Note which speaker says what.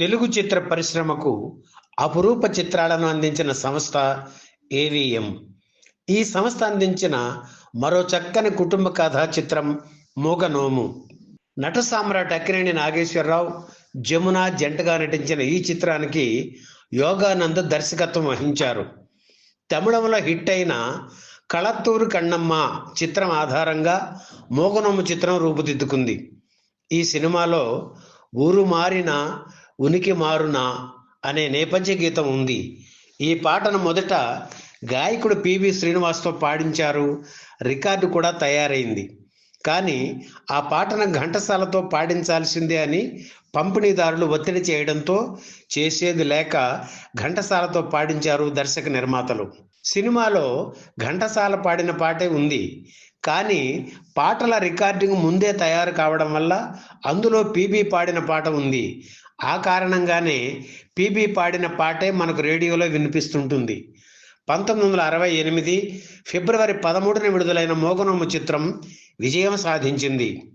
Speaker 1: తెలుగు చిత్ర పరిశ్రమకు అపురూప చిత్రాలను అందించిన సంస్థ ఏవిఎం ఈ సంస్థ అందించిన మరో చక్కని కుటుంబ కథా చిత్రం మూగనోము. నట సామ్రాట్ అక్కినేని నాగేశ్వరరావు జమున జంటగా నటించిన ఈ చిత్రానికి యోగానంద దర్శకత్వం వహించారు. తమిళంలో హిట్ అయిన కళత్తూరు కన్నమ్మ చిత్రం ఆధారంగా మూగనోము చిత్రం రూపుదిద్దుకుంది. ఈ సినిమాలో ఊరు మారిన ఉనికి మారునా అనే నేపథ్య గీతం ఉంది. ఈ పాటను మొదట గాయకుడు పివి శ్రీనివాస్తో పాడించారు. రికార్డు కూడా తయారైంది. కానీ ఆ పాటను ఘంటసాలతో పాడించాల్సిందే అని పంపిణీదారులు ఒత్తిడి చేయడంతో చేసేది లేక ఘంటసాలతో పాడించారు దర్శక నిర్మాతలు. సినిమాలో ఘంటసాల పాడిన పాటే ఉంది. కానీ పాటల రికార్డింగ్ ముందే తయారు కావడం వల్ల అందులో పీబీ పాడిన పాట ఉంది. ఆ కారణంగానే పీబీ పాడిన పాటే మనకు రేడియోలో వినిపిస్తుంటుంది. పంతొమ్మిది వందల అరవై ఎనిమిది ఫిబ్రవరి పదమూడున విడుదలైన మోగనోము చిత్రం విజయం సాధించింది.